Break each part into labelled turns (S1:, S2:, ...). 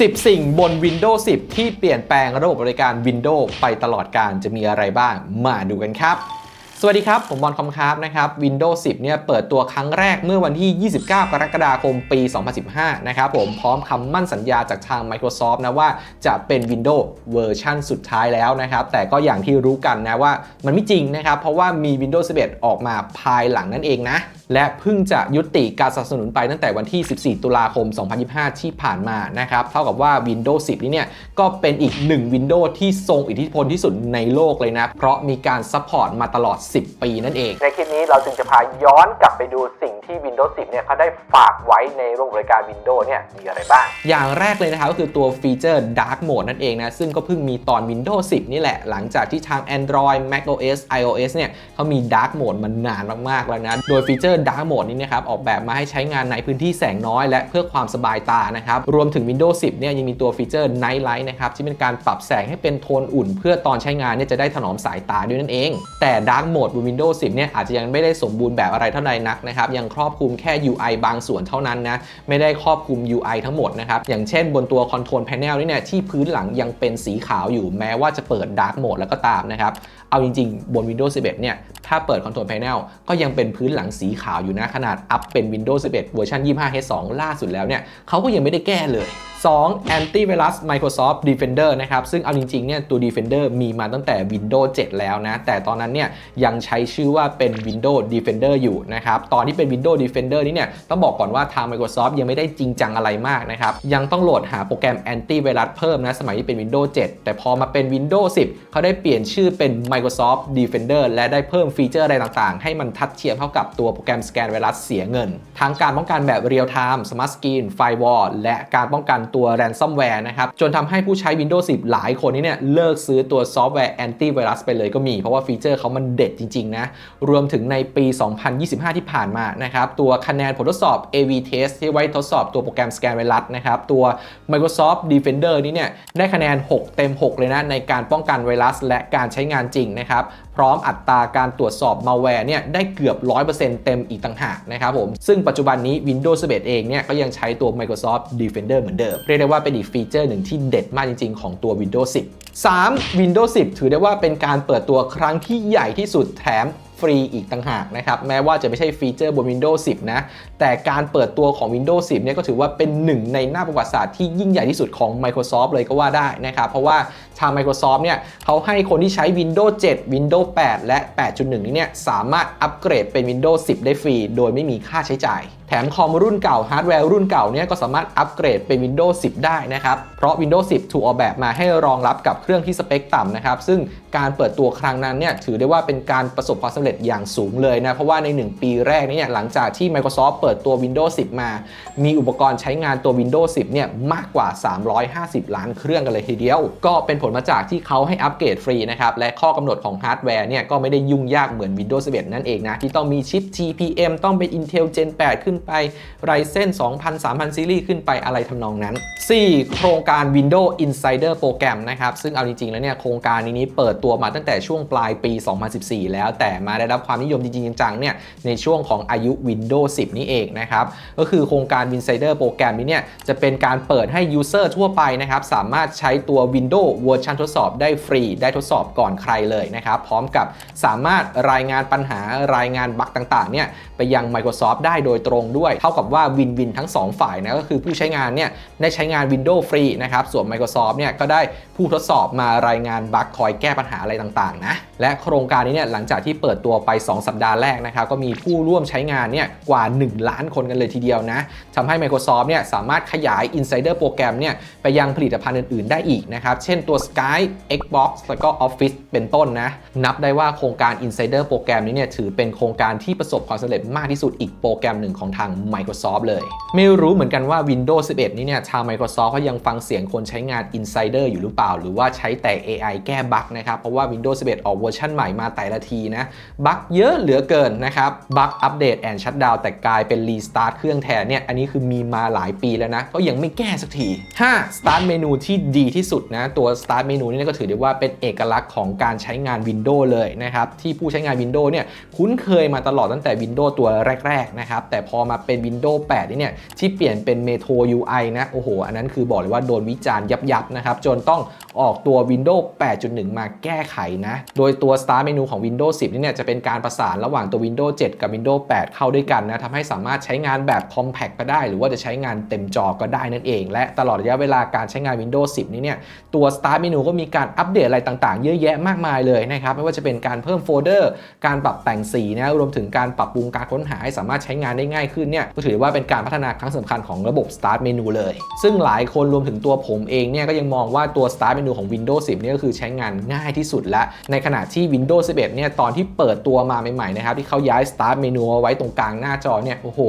S1: 10 สิ่งบน Windows 10 ที่เปลี่ยนแปลงระบบบริการ Windows ไปตลอดการจะมีอะไรบ้าง มาดูกันครับ สวัสดีครับ ผมบอลคอมครับนะครับ Windows 10 เนี่ยเปิดตัวครั้งแรกเมื่อวันที่ 29 กรกฎาคมปี 2015 นะครับผมพร้อมคำมั่นสัญญาจากทาง Microsoft นะว่าจะเป็น Windows เวอร์ชันสุดท้ายแล้วนะครับ แต่ก็อย่างที่รู้กันนะว่ามันไม่จริงนะครับ เพราะว่ามี Windows 11 ออกมาภายหลังนั่นเองนะ และเพิ่งจะยุติการสนับสนุนไปตั้งแต่วันที่ 14 ตุลาคม 2025 ที่ผ่านมานะครับเท่ากับว่า Windows 10 นี้เนี่ยก็เป็นอีกหนึ่ง Windows ที่ทรงอิทธิพลที่สุดในโลกเลยนะเพราะมีการซัพพอร์ตมาตลอด10 ปีนั่นเอง
S2: ในคลิปนี้เราจึงจะพาย้อนกลับไปดูสิ่งที่ Windows 10 เนี่ยเขาได้ฝากไว้ในระบบบริการ Windows เนี่ยมีอะไรบ้าง
S1: อย่างแรกเลยนะครับก็คือตัวฟีเจอร์ Dark Mode นั่นเองนะ ซึ่งก็เพิ่งมีตอน Windows 10 นี่แหละ หลังจากที่ทาง Android macOS iOS เนี่ยเขามี Dark Mode มานานมากๆแล้วนะ โดยฟีเจอร์ Dark Mode นี้นะครับออกแบบมาให้ใช้งานในพื้นที่แสงน้อยและเพื่อความสบายตานะครับรวมถึง Windows 10 เนี่ยยังมีตัวฟีเจอร์ Night Light นะครับที่เป็นการปรับแสงให้เป็นโทนอุ่น เพื่อตอนใช้งานเนี่ยจะได้ถนอมสายตาด้วยนั่นเอง แต่ Dark Mode บน Windows 10 เนี่ยอาจจะยังไม่ได้สมบูรณ์แบบอะไรเท่าใดนักนะครับ ยังครอบคลุมแค่ UI บางส่วนเท่านั้นนะ ไม่ได้ครอบคลุม UI ทั้งหมดนะครับ อย่างเช่นบนตัว Control Panel นี่เนี่ยที่พื้นหลังยังเป็นสีขาวอยู่แม้ว่าจะเปิด Dark Mode แล้วก็ตามนะครับ เอาจริงๆ บน Windows 11 เนี่ยถ้าเปิด Control Panel ก็ยังเป็นพื้นหลังสีขาวอยู่นะขนาดอัพเป็น Windows 11 เวอร์ชัน 25H2 ล่าสุดแล้วเนี่ยเขาก็ยังไม่ได้แก้เลย 2. Antivirus Microsoft Defender นะครับ ซึ่งเอาจริงๆเนี่ยตัว Defender มีมาตั้งแต่ Windows 7 แล้วนะ แต่ตอนนั้นเนี่ยยังใช้ชื่อว่าเป็น Windows Defender อยู่นะครับ ตอนที่เป็น Windows Defender นี่เนี่ยต้องบอกก่อนว่าทาง Microsoft ยังไม่ได้จริงจังอะไรมากนะครับ ยังต้องโหลดหาโปรแกรม Antivirus เพิ่มนะสมัยที่เป็น Windows 7 แต่พอมาเป็น Windows 10 เขาได้เปลี่ยนชื่อเป็น Microsoft Defender และได้เพิ่มฟีเจอร์อะไรต่างๆ ให้มันทัดเทียมเข้ากับตัวโปรแกรมสแกนไวรัสเสียเงินทั้งการป้องกันแบบ Real Time Smart Screen Firewall และการป้องกันตัว Ransomware นะครับ จนทำให้ผู้ใช้ Windows 10 หลายคนนี่เนี่ยเลิกซื้อตัวซอฟต์แวร์แอนตี้ไวรัสไปเลยก็มี เพราะว่าฟีเจอร์เขามันเด็ดจริง ๆ นะ รวมถึงในปี 2025 ที่ผ่านมานะครับ ตัวคะแนนผลทดสอบ AV Test ที่ไว้ทดสอบตัวโปรแกรมสแกนไวรัสนะครับ ตัว Microsoft Defender นี้เนี่ยได้คะแนน 6 เต็ม 6 เลยนะ ในการป้องกันไวรัสและการใช้งานจริงนะครับพร้อมอัตราการตรวจสอบมาแวร์เนี่ยได้เกือบ 100%เต็มอีกต่างหากนะครับผม ซึ่งปัจจุบันนี้ Windows 11 เองเนี่ยก็ยังใช้ตัว Microsoft Defender เหมือนเดิม เรียกได้ว่าเป็นอีกฟีเจอร์หนึ่งที่เด็ดมากจริง ๆ ของตัว Windows 10 3. Windows 10 ถือได้ว่าเป็นการเปิดตัวครั้งที่ใหญ่ที่สุดแถม ฟรีอีกต่างหากนะครับ แม้ว่าจะไม่ใช่ฟีเจอร์บน Windows 10 นะ แต่การเปิดตัวของ Windows 10 เนี่ยก็ถือว่าเป็นหนึ่งในหน้าประวัติศาสตร์ที่ยิ่งใหญ่ที่สุดของ Microsoft เลยก็ว่าได้นะครับ เพราะว่าทาง Microsoft เนี่ยเขาให้คนที่ใช้ Windows 7 Windows 8 และ 8.1 นี้เนี่ยสามารถอัปเกรดเป็น Windows 10 ได้ฟรี โดยไม่มีค่าใช้จ่าย แถมคอมรุ่นเก่าฮาร์ดแวร์รุ่นเก่าเนี่ยก็สามารถอัปเกรดเป็น Windows 10 ได้นะครับ เพราะ Windows 10 ถูกออกแบบมาให้รองรับกับเครื่องที่สเปคต่ำนะครับ ซึ่งการเปิดตัวครั้งนั้นเนี่ยถือได้ว่าเป็นการประสบความสำเร็จอย่างสูงเลยนะ เพราะว่าใน 1 ปีแรกนี้เนี่ยหลังจากที่ Microsoft เปิดตัว Windows 10 มา มีอุปกรณ์ใช้งานตัว Windows 10 เนี่ยมากกว่า 350 ล้านเครื่องกันเลยทีเดียว ก็เป็นผลมาจากที่เขาให้อัปเกรดฟรีนะครับและข้อกำหนดของฮาร์ดแวร์เนี่ยก็ไม่ได้ยุ่งยากเหมือน Windows 11 นั่นเองนะที่ต้องมีชิป TPM ต้องเป็น Intel Gen 8 ขึ้นไป Ryzen 2000 3000 ซีรีส์ขึ้นไปอะไรทำนองนั้น 4. โครงการ Windows Insider โปรแกรมนะครับซึ่งเอาจริงๆแล้วเนี่ยโครงการนี้เปิดตัวมาตั้งแต่ช่วงปลายปี 2014 แล้วแต่มาได้รับความนิยมจริงๆจังๆเนี่ยในช่วงของอายุ Windows 10 นี่เองนะครับก็คือโครงการ Insider โปรแกรมนี้เนี่ยจะเป็นการเปิดให้ User ทั่วไปนะครับสามารถใช้ตัว Windows เวอร์ชันทดสอบได้ฟรี ได้ทดสอบก่อนใครเลยนะครับพร้อมกับสามารถรายงานปัญหารายงานบั๊กต่างๆเนี่ย ไปยัง Microsoft ได้โดยตรงด้วย เท่ากับว่าวินวินทั้ง 2 ฝ่ายนะก็คือผู้ใช้งานเนี่ยได้ใช้งาน Windows ฟรีนะครับส่วน Microsoft เนี่ยก็ได้ผู้ทดสอบมารายงานบั๊กคอยแก้ปัญหาอะไรต่างๆนะและโครงการนี้เนี่ยหลังจากที่เปิดตัวไป 2 สัปดาห์แรกนะครับก็มีผู้ร่วมใช้งานเนี่ยกว่า 1 ล้านคนกันเลยทีเดียวนะทำให้ Microsoft เนี่ยสามารถขยาย Insider โปรแกรมเนี่ยไปยังผลิตภัณฑ์อื่นๆ ได้อีกนะครับเช่นตัว Skype Xbox แล้วก็ Office เป็นต้นนะนับได้ว่าโครงการ Insider โปรแกรมนี้เนี่ยถือเป็นโครงการที่ประสบความสำเร็จมากที่สุดอีกโปรแกรมหนึ่งของทาง Microsoft เลย ไม่รู้เหมือนกันว่า Windows 11 นี้เนี่ยทาง Microsoft เขายังฟังเสียงคนใช้งาน Insider อยู่หรือเปล่า หรือว่าใช้แต่ AI แก้บั๊กนะครับ เพราะว่า Windows 11 ออกเวอร์ชันใหม่มาแต่ละทีนะบั๊กเยอะเหลือเกินนะครับบั๊กอัปเดตแอนชัดดาวแต่กลายเป็นรีสตาร์ทเครื่องแทนเนี่ยอันนี้คือมีมาหลายปีแล้วนะก็ยังไม่แก้สักที 5. Start เมนูที่ดีที่สุดนะตัว Start เมนูนี่ก็ถือได้ว่าเป็นเอกลักษณ์ของการใช้งาน Windows เลยนะครับที่ผู้ใช้งาน Windows เนี่ยคุ้นเคยมาตลอดตั้งแต่ Windows ตัวแรกๆนะครับแต่พอมาเป็น Windows 8 นี่เนี่ยที่เปลี่ยนเป็น Metro UI นะโอ้โห อันนั้นคือบอกเลยว่าโดนวิจารณ์ยับๆนะครับจนต้องออกตัว Windows 8.1 มาแก้ไขนะ โดยตัว Start Menu ของ Windows 10 นี่เนี่ยจะเป็นการประสานระหว่างตัว Windows 7 กับ Windows 8 เข้าด้วยกันนะทำให้สามารถใช้งานแบบ Compact ก็ได้ หรือว่าจะใช้งานเต็มจอก็ได้นั่นเอง และตลอดระยะเวลาการใช้งาน Windows 10 นี้เนี่ยตัว Start Menu ก็มีการอัปเดตอะไรต่างๆ เยอะแยะมากมายเลยนะครับไม่ว่าจะเป็นการเพิ่มโฟลเดอร์ การปรับแต่งสีนะรวมถึงการปรับปรุงการค้นหาให้สามารถใช้งานได้ง่ายขึ้นเนี่ยก็ถือว่าเป็นการพัฒนาครั้งสำคัญของระบบ Start Menu เลย ซึ่งหลายคนรวมถึงตัวผมเองเนี่ยก็ยังมองว่าตัว Start Menu ของ Windows 10เนี่ยก็คือใช้งานง่ายที่สุดและ ในขณะที่ Windows 11เนี่ยตอนที่เปิดตัวมาใหม่ๆนะครับที่เขาย้าย Start Menu เอาไว้ตรงกลางหน้าจอเนี่ยโอ้โห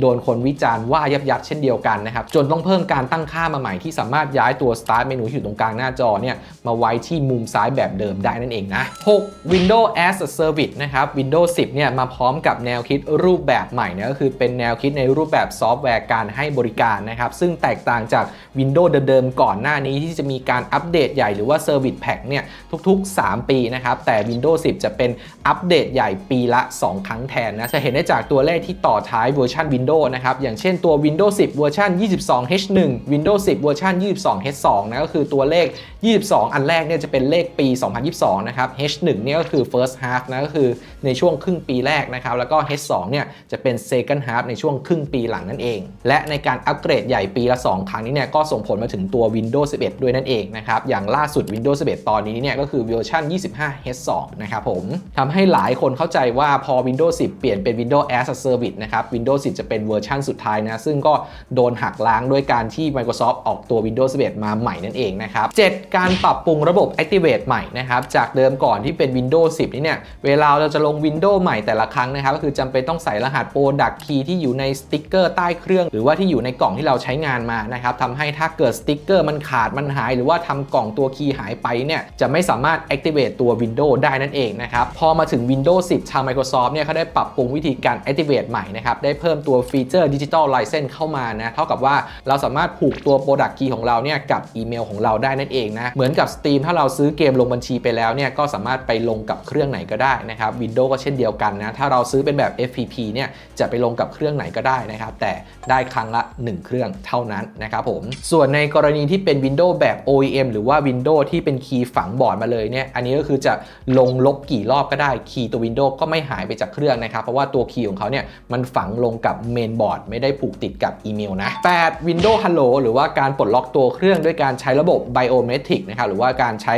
S1: โดนคนวิจารณ์ว่ายับยับเช่นเดียวกันนะครับจนต้องเพิ่มการตั้งค่ามาใหม่ที่สามารถย้ายตัว Start Menu ที่อยู่ตรงกลางหน้าจอเนี่ยมาไว้ที่มุมซ้ายแบบเดิมได้นั่นเองนะ 6. Windows as a Service นะครับ Windows 10เนี่ยมาพร้อมกับแนวคิดรูปแบบใหม่เนะก็คือเป็นแนวคิดในรูปแบบซอฟต์แวร์การให้บริการนะครับ ซึ่งแตกต่างจาก Windows เดิมๆก่อนหน้านี้ที่จะมีการอัปเดตใหญ่หรือว่า Service Pack เนี่ยทุก ๆ 3 ปีนะครับ แต่ Windows 10 จะเป็นอัปเดตใหญ่ปีละ 2 ครั้งแทนนะ จะเห็นได้จากตัวเลขที่ต่อท้ายเวอร์ชัน Windows นะครับ อย่างเช่นตัว Windows 10 เวอร์ชัน 22H1 Windows 10 เวอร์ชัน 22H2 นะก็คือตัวเลข 22 อันแรกเนี่ยจะเป็นเลขปี 2022 นะครับ H1 เนี่ยก็คือ first half นะก็คือในช่วงครึ่งปีแรกนะครับแล้วก็ H2 เนี่ยจะเป็น second half ในช่วงครึ่งปีหลังนั่นเอง และในการอัปเกรดใหญ่ปีละ 2 ครั้งนี้เนี่ยก็ส่งผลมาถึงตัว Windows 11 ด้วยนั่นเองนะครับอย่างล่าสุด Windows 11 ตอนนี้เนี่ยก็คือเวอร์ชัน 25H2 นะครับผมทำให้หลายคนเข้าใจว่าพอ Windows 10 เปลี่ยนเป็น Windows as a Service นะครับ Windows 10 จะเป็นเวอร์ชันสุดท้ายนะซึ่งก็โดนหักล้างด้วยการที่ Microsoft ออกตัว Windows 11 มาใหม่นั่นเองนะครับ 7 การปรับปรุงระบบ Activate ใหม่นะครับจากเดิมก่อนที่เป็น Windows 10 นี่เนี่ยเวลาเราจะลง Windows ใหม่แต่ละครั้งนะครับก็คือจำเป็นต้องใส่รหัส Product Key ที่อยู่ในสติ๊กเกอร์ใต้เครื่อง หรือว่าที่อยู่ในกล่องที่เราใช้งานมานะครับทำให้ถ้าเกิดสติ๊กเกอร์มันขาดมันหาย หรือว่าทำกล่องตัวคีย์หายไปเนี่ยจะไม่สามารถ Activate ตัว Windows ได้นั่นเองนะครับพอมาถึง Windows 10ทาง Microsoft เนี่ยเขาได้ปรับปรุงวิธีการ Activate ใหม่นะครับได้เพิ่มตัวฟีเจอร์ Digital License เข้ามานะเท่ากับว่าเราสามารถผูกตัว Product Key ของเราเนี่ยกับอีเมลของเราได้นั่นเองนะเหมือนกับ Steam ถ้าเราซื้อเกมลงบัญชีไปแล้วเนี่ยก็สามารถไปลงกับเครื่องไหนก็ได้นะครับ Windows ก็เช่นเดียวกันนะถ้าเราซื้อเป็นแบบ FPP เนี่ยจะไปลงกับเครื่องไหนก็ได้นะครับ แต่ได้ครั้งละ 1 เครื่องเท่านั้นนะครับผม ส่วนในกรณีที่เป็น Windows แบบ OEM หรือว่า Windows ที่เป็นคีย์ฝังบอร์ดมาเลยเนี่ย อันนี้ก็คือจะลงลบกี่รอบก็ได้ คีย์ตัว Windows ก็ไม่หายไปจากเครื่องนะครับ เพราะว่าตัวคีย์ของเขาเนี่ยมันฝังลงกับเมนบอร์ดไม่ได้ผูกติดกับอีเมลนะ 8 Windows Hello หรือว่าการปลดล็อกตัวเครื่องด้วยการใช้ระบบ Biometric นะครับ หรือว่าการใช้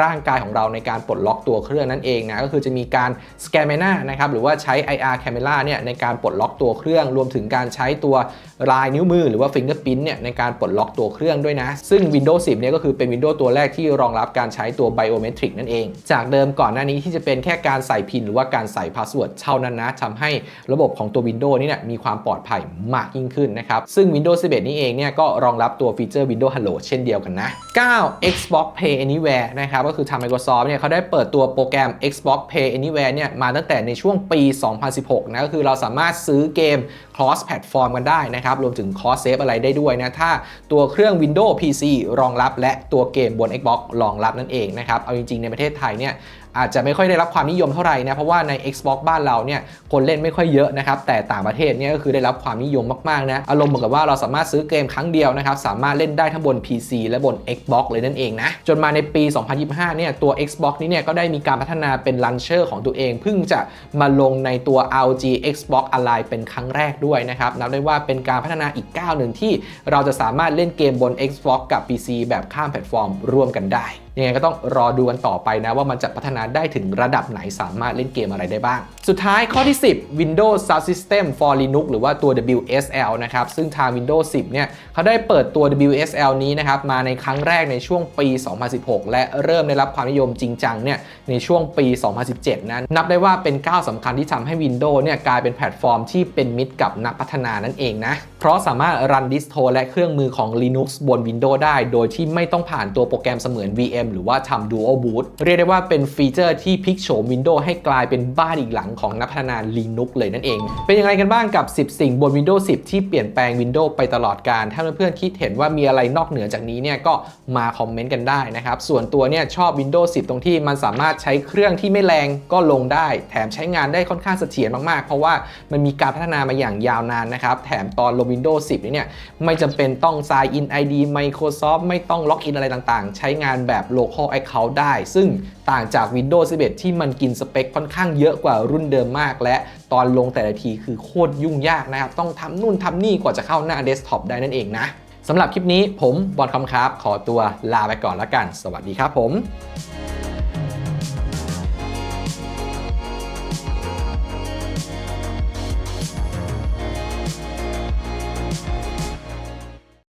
S1: ร่างกายของเราในการปลดล็อกตัวเครื่องนั่นเองนะ ก็คือจะมีการสแกน m ม n านะครับ หรือว่าใช้ IR Camera เนี่ยในการปลดล็อกตัวเครื่อง รวมถึงการใช้ตัวลายนิ้วมือ หรือว่า Fingerprint เนี่ยในการปลดล็อกตัวเครื่องด้วยนะ ซึ่ง Windows 10เนี่ยก็คือเป็น Windows ตัวแรกที่รองรับการใช้ตัว Biometric นั่นเอง จากเดิมก่อนหน้านี้ที่จะเป็นแค่การใส่พินหรือว่าการใส่พาสเวิร์ดเท่านั้นนะทำให้ระบบของตัว Windows นี่เนี่ยมีความปลอดภัยมากยิ่งขึ้นนะครับซึ่ง Windows 11 นี่เองเนี่ยก็รองรับตัวฟีเจอร์ Windows Hello เช่นเดียวกันนะ9 Xbox Play Anywhere นะครับก็คือทาง Microsoft เนี่ยเขาได้เปิดตัวโปรแกรม Xbox Play Anywhere เนี่ยมาตั้งแต่ในช่วงปี 2016นะก็คือเราสามารถซื้อเกม cross platform กันได้นะครับรวมถึง cross save อะไรได้ด้วยนะ ถ้าตัวเครื่อง Windows PC รองรับและตัวเกมบน Xbox รองรับนั่นเองนะครับ เอาจริงๆ ในประเทศไทยเนี่ย อาจจะไม่ค่อยได้รับความนิยมเท่าไหร่นะเพราะว่าใน Xbox บ้านเราเนี่ยคนเล่นไม่ค่อยเยอะนะครับแต่ต่างประเทศเนี่ยก็คือได้รับความนิยมมากๆนะอารมณ์เหมือนกับว่าเราสามารถซื้อเกมครั้งเดียวนะครับสามารถเล่นได้ทั้งบน PC และบน Xbox เลยนั่นเองนะจนมาในปี 2025 เนี่ยตัว Xbox นี้เนี่ยก็ได้มีการพัฒนาเป็นลันเชอร์ของตัวเองเพิ่งจะมาลงในตัว ROG Xbox Ally เป็นครั้งแรกด้วยนะครับนับได้ว่าเป็นการพัฒนาอีกก้าวหนึ่งที่เราจะสามารถเล่นเกมบน Xbox กับ PC แบบข้ามแพลตฟอร์มร่วมกันได้ ยังไงก็ต้องรอดูกันต่อไปนะว่ามันจะพัฒนาได้ถึงระดับไหนสามารถเล่นเกมอะไรได้บ้าง สุดท้ายข้อที่ 10 Windows Subsystem for Linux หรือว่าตัว WSL นะครับซึ่งทาง Windows 10 เนี่ยเขาได้เปิดตัว WSL นี้นะครับมาในครั้งแรกในช่วงปี 2016 และเริ่มได้รับความนิยมจริงจังเนี่ยในช่วงปี 2017นั้นนับได้ว่าเป็นก้าวสำคัญที่ทำให้ Windows เนี่ยกลายเป็นแพลตฟอร์มที่เป็นมิตรกับนักพัฒนานั่นเองนะเพราะสามารถรันดิสโทและเครื่องมือของ Linux บน Windows ได้ โดยที่ไม่ต้องผ่านตัวโปรแกรมเสมือน VM หรือว่าทำ Dual Boot เรียกได้ว่าเป็นฟีเจอร์ที่พลิกโฉม Windows ให้กลายเป็นบ้านอีกหลังของนักพัฒนา Linux เลยนั่นเอง เป็นยังไงกันบ้างกับ 10 สิ่งบน Windows 10 ที่เปลี่ยนแปลง Windows ไปตลอดการ ถ้าเพื่อนๆคิดเห็นว่ามีอะไรนอกเหนือจากนี้เนี่ยก็มาคอมเมนต์กันได้นะครับ ส่วนตัวเนี่ยชอบ Windows 10 ตรงที่มันสามารถใช้เครื่องที่ไม่แรงก็ลงได้ แถมใช้งานได้ค่อนข้างเสถียรมากๆ เพราะว่ามันมีการพัฒนามาอย่างยาวนานนะครับ แถมตอนลง Windows 10นี่เนี่ยไม่จำเป็นต้อง sign in ID Microsoft ไม่ต้องล็อกอินอะไรต่างๆ ใช้งานแบบ local account ได้ ซึ่งต่างจาก Windows 11 ที่มันกินสเปคค่อนข้างเยอะกว่ารุ่นเดิมมาก และตอนลงแต่ละทีคือโคตรยุ่งยากนะครับ ต้องทำนู่นทำนี่กว่าจะเข้าหน้าเดสก์ท็อปได้นั่นเองนะสำหรับคลิปนี้ผมบอลคำครับ ขอตัวลาไปก่อนแล้วกัน สวัสดีครับผม